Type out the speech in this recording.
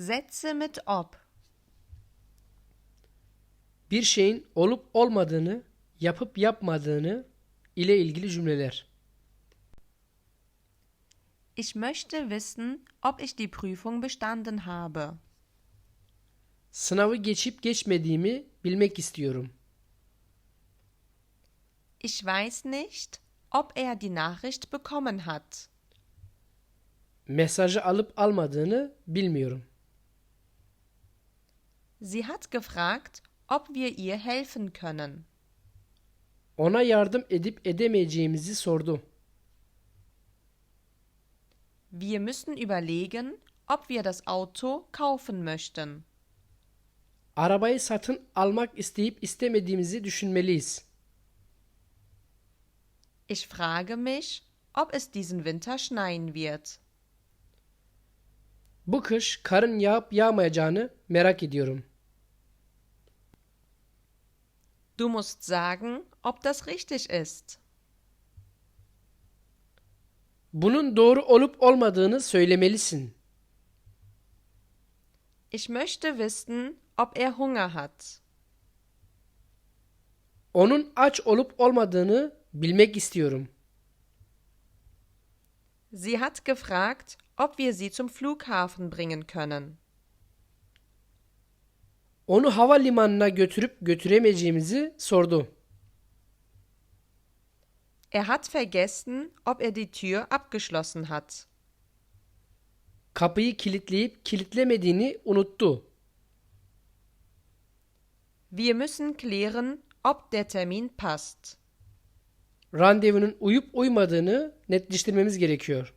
Sätze mit ob. Bir şeyin olup olmadığını, yapıp yapmadığını ile ilgili cümleler. Ich möchte wissen, ob ich die Prüfung bestanden habe. Sınavı geçip geçmediğimi bilmek istiyorum. Ich weiß nicht, ob er die Nachricht bekommen hat. Mesajı alıp almadığını bilmiyorum. Sie hat gefragt, ob wir ihr helfen können. Ona yardım edip edemeyeceğimizi sordu. Wir müssen überlegen, ob wir das Auto kaufen möchten. Arabayı satın almak isteyip istemediğimizi düşünmeliyiz. Ich frage mich, ob es diesen Winter schneien wird. Bu kış karın yağıp yağmayacağını merak ediyorum. Du musst sagen, ob das richtig ist. Bunun doğru olup olmadığını söylemelisin. Ich möchte wissen, ob er Hunger hat. Onun aç olup olmadığını bilmek istiyorum. Sie hat gefragt, ob wir sie zum Flughafen bringen können. Onu havalimanına götürüp götüremeyeceğimizi sordu. Er hat vergessen, ob er die Tür abgeschlossen hat. Kapıyı kilitleyip kilitlemediğini unuttu. Wir müssen klären, ob der Termin passt. Randevunun uyup uymadığını netleştirmemiz gerekiyor.